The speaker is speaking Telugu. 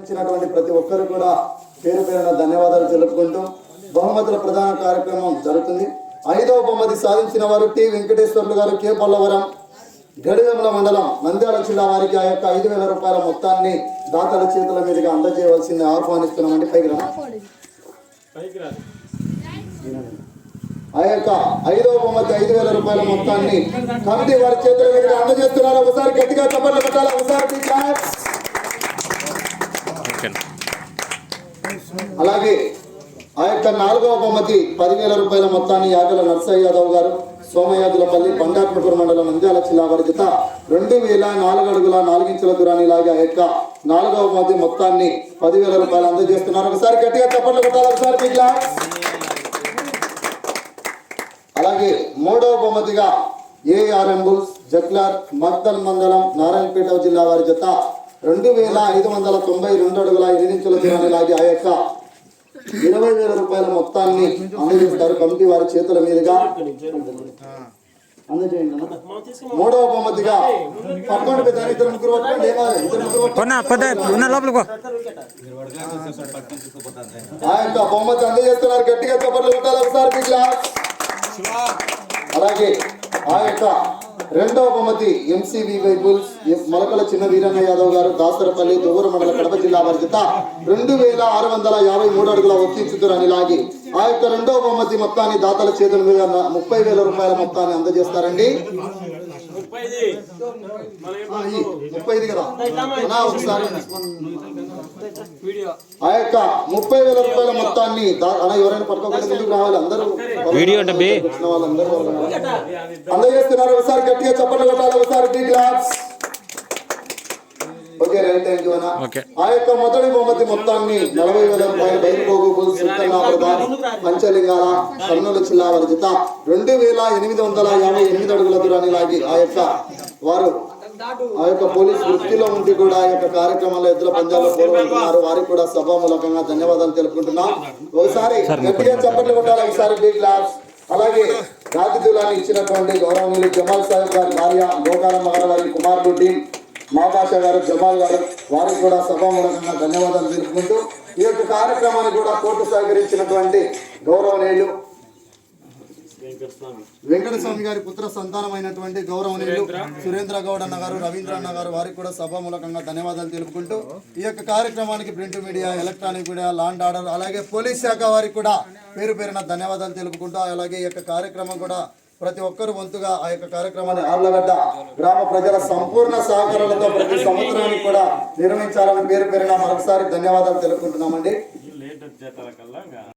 ఇచ్చినటువంటి ప్రతి ఒక్కరు కూడా పేరు పేరున ధన్యవాదాలు తెలుపుకుంటూ బహుమతుల ప్రధాన కార్యక్రమం జరుగుతుంది. ఐదవ బహుమతి సాధించిన వారు టి వెంకటేశ్వర్లు గారు కే పల్లవరం గడివెముల మండలం నంద్యాల జిల్లా వారికి ఆ యొక్క ఐదు వేల రూపాయల మొత్తాన్ని దాతల చేతుల మీదుగా అందజేయవలసింది ఆహ్వానిస్తున్నామండి. పైకి ఆ యొక్క ఐదవ బహుమతి ఐదు వేల రూపాయల మొత్తాన్ని కమిటీ వారి చేతుల మీదుగా అందజేస్తున్నారు? ఒకసారి గట్టిగా చప్పట్లు పెట్టాలి ఒకసారి. అలాగే ఆ యొక్క నాలుగవ బహుమతి పదివేల రూపాయల మొత్తాన్ని యాగల నర్సయ్య యాదవ్ గారు సోమయాదులపల్లి బండాత్మపురం మండలం నంద్యాల జిల్లా వారి రెండు వేల నాలుగు అడుగుల నాలుగించల దూరాన్ని లాగే ఆ యొక్క నాలుగవ బహుమతి మొత్తాన్ని పదివేల రూపాయలు అందజేస్తున్నారు. ఒకసారి గట్టిగా చప్పట్లు కొట్టాలి ఒకసారి big అలాగే మూడవ బహుమతిగా ఏఆర్ఎం బుల్స్ జక్లార్ మక్దల్ మండలం నారాయణపేట జిల్లా వారి జత రెండు వేల ఐదు వందల తొంభై రెండు అడుగుల ఎనిమిది ఇంచుల దూరాన్ని లాగి ఆ యొక్క ఇరవై వేల రూపాయల మొత్తాన్ని అందజేస్తారు కమిటీ వారి చేతుల మీదుగా అందజేయండి. మూడవ బహుమతిగా పట్టుకోండి పెద్ద ఇద్దరు ముగ్గురు ఆ యొక్క బహుమతి అందజేస్తున్నారు గట్టిగా చప్పట్లు కొట్టాలి ఒకసారి. అలాగే ఆ యొక్క రెండవ బహుమతి ఎంసీబీ బుల్స్ మొలకల చిన్న వీరన్న యాదవ్ గారు దాసరపల్లి దువ్వూరు మండల కడప జిల్లా వారి జత రెండు వేల ఆరు వందల యాభై మూడు అడుగుల ఒక్కించుతురని లాగి ఆ యొక్క రెండవ బహుమతి మొత్తాన్ని దాతల చేతుల మీద ముప్పై వేల రూపాయల మొత్తాన్ని అందజేస్తారండి. ముప్పై ఐదు కదా ఒకసారి. ఆ యొక్క ముప్పై వేల రూపాయల మొత్తాన్ని ఎవరైనా పట్టుకోకుండా ముందుకు రావాలి. అందరూ వీడియో అందజేస్తున్నారు ఒకసారి గట్టిగా చప్పట్లు కొట్టాలి. ఒకసారి ఓకే రైట్ థ్యాంక్ యూ అన్న. ఆ యొక్క మొదటి బహుమతి మొత్తాన్ని నలభై వేల రూపాయలు సుత్తన్నాప్రధాన్ పంచలింగాల కర్నూలు జిల్లా వారి జత రెండు వేల ఎనిమిది వందల యాభై ఎనిమిది అడుగుల దూరాన్ని లాగి ఆ యొక్క వారు ఆ యొక్క పోలీస్ వృత్తిలో ఉండి కూడా ఆ యొక్క కార్యక్రమంలో ఎద్దుల పంజాల్లో పాల్గొంటున్నారు వారికి కూడా సభామూలకంగా ధన్యవాదాలు తెలుపుకుంటున్నాం. ఒకసారి గట్టిగా చప్పట్లు కొట్టాలి ఒకసారి బిగ్ అలాగే రాజకీయాన్ని ఇచ్చినటువంటి గౌరవనీయులు జమాల్ సాహెబ్ గారి భార్య గోకారమ్మ గారు వారి కుమారుడు మా భాష గారు జమాల్ గారు వారికి కూడా సభామూలకంగా ధన్యవాదాలు తెలుపుకుంటూ ఈ యొక్క కార్యక్రమాన్ని కూడా కోర్టు సహకరించినటువంటి గౌరవనీయులు వెంకటస్వామి గారి పుత్ర సంతానమైనటువంటి గౌరవనీయులు సురేంద్ర. గౌడ్ అన్న గారు రవీంద్ర అన్న గారు వారికి కూడా సభామూలకంగా ధన్యవాదాలు తెలుపుకుంటూ ఈ యొక్క కార్యక్రమానికి print media electronic media law and order అలాగే పోలీస్ శాఖ వారికి కూడా పేరు పేరున ధన్యవాదాలు తెలుపుకుంటూ అలాగే ఈ యొక్క కార్యక్రమం కూడా ప్రతి ఒక్కరు వంతుగా ఆ యొక్క కార్యక్రమాన్ని ఆళ్ళగడ్డ గ్రామ ప్రజల సంపూర్ణ సహకారాలతో ప్రతి సంవత్సరానికి కూడా నిర్వహించాలని పేరు పేరున మరొకసారి ధన్యవాదాలు తెలుపుకుంటున్నామండి.